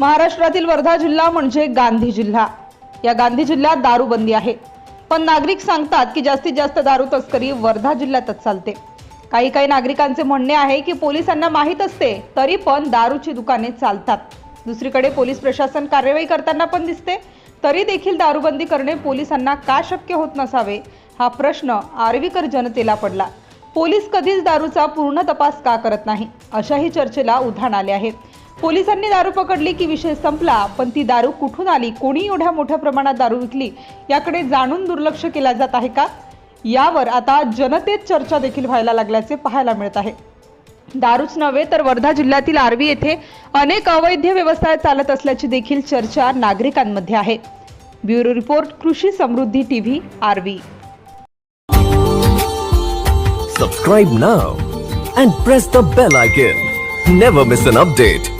महाराष्ट्रातील वर्धा जिल्हा म्हणजे गांधी जिल्हा. या गांधी जिल्ह्यात दारूबंदी आहे. पण नागरिक सांगतात की जास्तीत जास्त दारू तस्करी वर्धा जिल्ह्यातच चालते. काही काही नागरिकांचे म्हणणे आहे की पोलिसांना माहीत असते तरी पण दारूची दुकाने चालतात. दुसरीकडे पोलीस प्रशासन कार्यवाही करताना पण दिसते. तरी देखील दारूबंदी करणे पोलिसांना का शक्य होत नसावे हा प्रश्न आर्वीकर जनतेला पडला. पोलीस कधीच दारूचा पूर्ण तपास का करत नाही? अशाही चर्चेला उधाण आले आहे. पोलिसांनी दारू पकडली की विषय संपला पण ती दारू कुठून आली? कोणी एवढ्या मोठ्या प्रमाणात दारू विकली? याकडे जाणून दुर्लक्ष केला जात आहे का? यावर आता जनतेत चर्चा देखील व्हायला लागल्याचे पाहायला मिळत आहे. दारूच नव्हे तर वर्धा जिल्ह्यातील आर्वी येथे अनेक अवैध व्यवसाय चालत असल्याची देखील चर्चा नागरिकांमध्ये आहे. ब्युरो रिपोर्ट कृषी समृद्धी TV Arvi. Subscribe now and press the bell icon never miss an update